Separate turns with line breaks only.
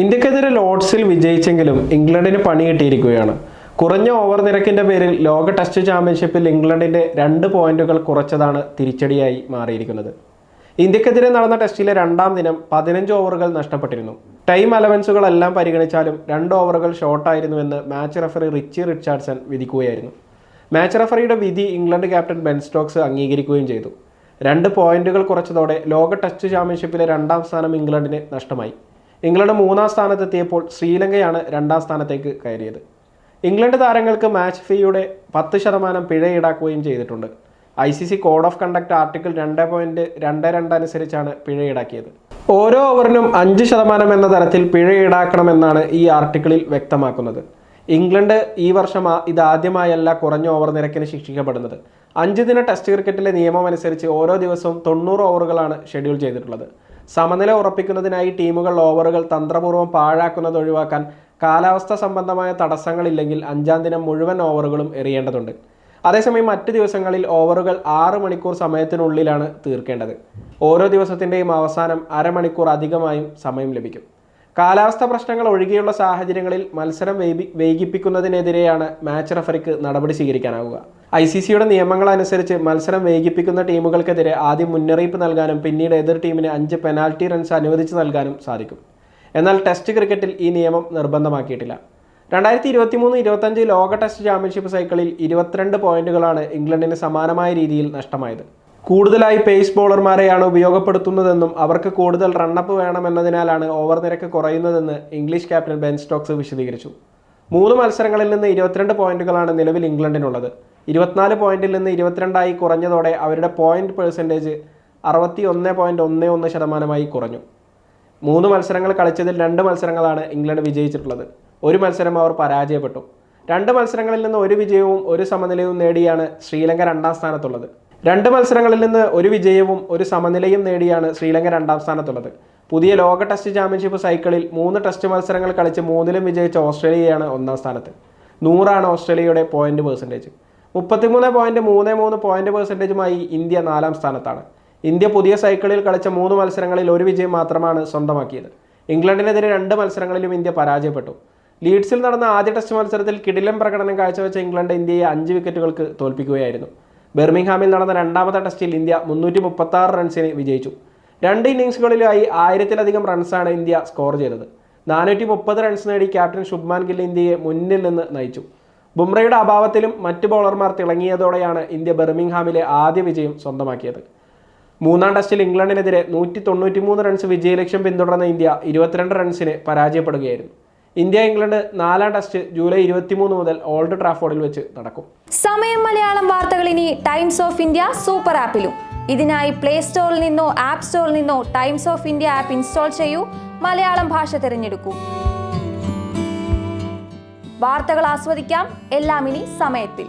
ഇന്ത്യക്കെതിരെ ലോർഡ്സിൽ വിജയിച്ചെങ്കിലും ഇംഗ്ലണ്ടിന് പണി കിട്ടിയിരിക്കുകയാണ്. കുറഞ്ഞ ഓവർ നിരക്കിന്റെ പേരിൽ ലോക ടെസ്റ്റ് ചാമ്പ്യൻഷിപ്പിൽ ഇംഗ്ലണ്ടിന്റെ രണ്ട് പോയിന്റുകൾ കുറച്ചതാണ് തിരിച്ചടിയായി മാറിയിരിക്കുന്നത്. ഇന്ത്യക്കെതിരെ നടന്ന ടെസ്റ്റിലെ രണ്ടാം ദിനം പതിനഞ്ച് ഓവറുകൾ നഷ്ടപ്പെട്ടിരുന്നു. ടൈം അലവൻസുകളെല്ലാം പരിഗണിച്ചാലും രണ്ട് ഓവറുകൾ ഷോർട്ടായിരുന്നുവെന്ന് മാച്ച് റഫറി റിച്ചി റിച്ചാർഡ്സൺ വിധിക്കുകയായിരുന്നു. മാച്ച് റഫറിയുടെ വിധി ഇംഗ്ലണ്ട് ക്യാപ്റ്റൻ ബെൻ സ്റ്റോക്സ് അംഗീകരിക്കുകയും ചെയ്തു. രണ്ട് പോയിന്റുകൾ കുറച്ചതോടെ ലോക ടെസ്റ്റ് ചാമ്പ്യൻഷിപ്പിലെ രണ്ടാം സ്ഥാനം ഇംഗ്ലണ്ടിന് നഷ്ടമായി. ഇംഗ്ലണ്ട് മൂന്നാം സ്ഥാനത്തെത്തിയപ്പോൾ ശ്രീലങ്കയാണ് രണ്ടാം സ്ഥാനത്തേക്ക് കയറിയത്. ഇംഗ്ലണ്ട് താരങ്ങൾക്ക് മാച്ച് ഫീയുടെ പത്ത് ശതമാനം പിഴ ഈടാക്കുകയും ചെയ്തിട്ടുണ്ട്. I C C code of conduct article രണ്ട് പോയിന്റ് രണ്ട് രണ്ട് അനുസരിച്ചാണ് പിഴ ഈടാക്കിയത് ഓരോ ഓവറിനും അഞ്ച് ശതമാനം എന്ന തരത്തിൽ പിഴ ഈടാക്കണമെന്നാണ് ഈ ആർട്ടിക്കിളിൽ വ്യക്തമാക്കുന്നത്. ഇംഗ്ലണ്ട് ഈ വർഷം ഇതാദ്യമായല്ല കുറഞ്ഞ ഓവർ നിരക്കിന് ശിക്ഷിക്കപ്പെടുന്നത്. അഞ്ച് ദിന ടെസ്റ്റ് ക്രിക്കറ്റിലെ നിയമം അനുസരിച്ച് ഓരോ ദിവസവും തൊണ്ണൂറ് ഓവറുകളാണ് ഷെഡ്യൂൾ ചെയ്തിട്ടുള്ളത്. സമനില ഉറപ്പിക്കുന്നതിനായി ടീമുകൾ ഓവറുകൾ തന്ത്രപൂർവം പാഴാക്കുന്നത് ഒഴിവാക്കാൻ കാലാവസ്ഥ സംബന്ധമായ തടസ്സങ്ങളില്ലെങ്കിൽ അഞ്ചാം ദിനം മുഴുവൻ ഓവറുകളും എറിയേണ്ടതുണ്ട്. അതേസമയം മറ്റ് ദിവസങ്ങളിൽ ഓവറുകൾ ആറ് മണിക്കൂർ സമയത്തിനുള്ളിലാണ് തീർക്കേണ്ടത്. ഓരോ ദിവസത്തിന്റെയും അവസാനം അരമണിക്കൂർ അധികമായും സമയം ലഭിക്കും. കാലാവസ്ഥ പ്രശ്നങ്ങൾ ഒഴികെയുള്ള സാഹചര്യങ്ങളിൽ മത്സരം വൈകി വൈകിപ്പിക്കുന്നതിനെതിരെയാണ് മാച്ച് റഫറിക്ക് നടപടി സ്വീകരിക്കാനാവുക. ഐ സി സിയുടെ നിയമങ്ങൾ അനുസരിച്ച് മത്സരം വൈകിപ്പിക്കുന്ന ടീമുകൾക്കെതിരെ ആദ്യം മുന്നറിയിപ്പ് നൽകാനും പിന്നീട് എതിർ ടീമിന് അഞ്ച് പെനാൽറ്റി റൺസ് അനുവദിച്ചു നൽകാനും സാധിക്കും. എന്നാൽ ടെസ്റ്റ് ക്രിക്കറ്റിൽ ഈ നിയമം നിർബന്ധമാക്കിയിട്ടില്ല. രണ്ടായിരത്തി ഇരുപത്തി മൂന്ന് ഇരുപത്തഞ്ച് ലോക ടെസ്റ്റ് ചാമ്പ്യൻഷിപ്പ് സൈക്കിളിൽ ഇരുപത്തിരണ്ട് പോയിന്റുകളാണ് ഇംഗ്ലണ്ടിന് സമാനമായ രീതിയിൽ നഷ്ടമായത്. കൂടുതലായി പേസ് ബോളർമാരെയാണ് ഉപയോഗപ്പെടുത്തുന്നതെന്നും അവർക്ക് കൂടുതൽ റണ്ണപ്പ് വേണമെന്നതിനാലാണ് ഓവർ നിരക്ക് കുറയുന്നതെന്ന് ഇംഗ്ലീഷ് ക്യാപ്റ്റൻ ബെൻ സ്റ്റോക്സ് വിശദീകരിച്ചു. മൂന്ന് മത്സരങ്ങളിൽ നിന്ന് ഇരുപത്തിരണ്ട് പോയിന്റുകളാണ് നിലവിൽ ഇംഗ്ലണ്ടിനുള്ളത്. ഇരുപത്തിനാല് പോയിന്റിൽ നിന്ന് ഇരുപത്തിരണ്ടായി കുറഞ്ഞതോടെ അവരുടെ പോയിന്റ് പെർസെന്റേജ് അറുപത്തി ഒന്ന് പോയിന്റ് ഒന്ന് ഒന്ന് ശതമാനമായി കുറഞ്ഞു. മൂന്ന് മത്സരങ്ങൾ കളിച്ചതിൽ രണ്ട് മത്സരങ്ങളാണ് ഇംഗ്ലണ്ട് വിജയിച്ചിട്ടുള്ളത്. ഒരു മത്സരം അവർ പരാജയപ്പെട്ടു. രണ്ട് മത്സരങ്ങളിൽ നിന്ന് ഒരു വിജയവും ഒരു സമനിലയും നേടിയാണ് ശ്രീലങ്ക രണ്ടാം സ്ഥാനത്തുള്ളത്. രണ്ട് മത്സരങ്ങളിൽ നിന്ന് ഒരു വിജയവും ഒരു സമനിലയും നേടിയാണ് ശ്രീലങ്ക രണ്ടാം സ്ഥാനത്തുള്ളത്. പുതിയ ലോക ടെസ്റ്റ് ചാമ്പ്യൻഷിപ്പ് സൈക്കിളിൽ മൂന്ന് ടെസ്റ്റ് മത്സരങ്ങൾ കളിച്ച് മൂന്നിലും വിജയിച്ച ഓസ്ട്രേലിയയാണ് ഒന്നാം സ്ഥാനത്ത്. നൂറാണ് ഓസ്ട്രേലിയയുടെ പോയിന്റ് പെർസെന്റേജ് മുപ്പത്തിമൂന്ന് പോയിന്റ് മൂന്ന് മൂന്ന് പോയിന്റ് പെർസെന്റേജുമായി ഇന്ത്യ നാലാം സ്ഥാനത്താണ്. ഇന്ത്യ പുതിയ സൈക്കിളിൽ കളിച്ച മൂന്ന് മത്സരങ്ങളിൽ ഒരു വിജയം മാത്രമാണ് സ്വന്തമാക്കിയത്. ഇംഗ്ലണ്ടിനെതിരെ രണ്ട് മത്സരങ്ങളിലും ഇന്ത്യ പരാജയപ്പെട്ടു. ലീഡ്സിൽ നടന്ന ആദ്യ ടെസ്റ്റ് മത്സരത്തിൽ കിടിലം പ്രകടനം കാഴ്ചവെച്ച ഇംഗ്ലണ്ട് ഇന്ത്യയെ അഞ്ച് വിക്കറ്റുകൾക്ക് തോൽപ്പിക്കുകയായിരുന്നു. ബെർമിംഗ്ഹാമിൽ നടന്ന രണ്ടാമത്തെ ടെസ്റ്റിൽ ഇന്ത്യ മുന്നൂറ്റി മുപ്പത്തി ആറ് റൺസിന് വിജയിച്ചു. രണ്ട് ഇന്നിംഗ്സുകളിലായി ആയിരത്തിലധികം റൺസാണ് ഇന്ത്യ സ്കോർ ചെയ്തത്. നാനൂറ്റി മുപ്പത് റൺസ് നേടി ക്യാപ്റ്റൻ ശുഭ്മാൻ ഗിൽ ഇന്ത്യയെ മുന്നിൽ നിന്ന് നയിച്ചു. ബുംറയുടെ അഭാവത്തിലും മറ്റ് ബൗളർമാർ തിളങ്ങിയതോടെയാണ് ഇന്ത്യ ബെർമിംഗ്ഹാമിലെ ആദ്യ വിജയം സ്വന്തമാക്കിയത്. മൂന്നാം ടെസ്റ്റിൽ ഇംഗ്ലണ്ടിനെതിരെ നൂറ്റി തൊണ്ണൂറ്റി മൂന്ന് റൺസ് വിജയലക്ഷ്യം പിന്തുടർന്ന ഇന്ത്യ ഇരുപത്തിരണ്ട് റൺസിന് പരാജയപ്പെടുകയായിരുന്നു. ഇന്ത്യ ഇംഗ്ലണ്ട് നാലാം ടെസ്റ്റ് ജൂലൈ ഇരുപത്തിമൂന്ന് മുതൽ ഓൾഡ് ട്രാഫോർഡിൽ വെച്ച് നടക്കും.
സമയം മലയാളം വാർത്തകൾ ഇനി ടൈംസ് ഓഫ് ഇന്ത്യ സൂപ്പർ ആപ്പിലും. ഇതിനായി പ്ലേ സ്റ്റോറിൽ നിന്നോ ആപ്പ് സ്റ്റോറിൽ നിന്നോ Times of India app install ചെയ്യൂ. മലയാളം ഭാഷ തിരഞ്ഞെടുക്കൂ. വാർത്തകൾ ആസ്വദിക്കാം. എല്ലാം ഇനി സമയത്തിൽ.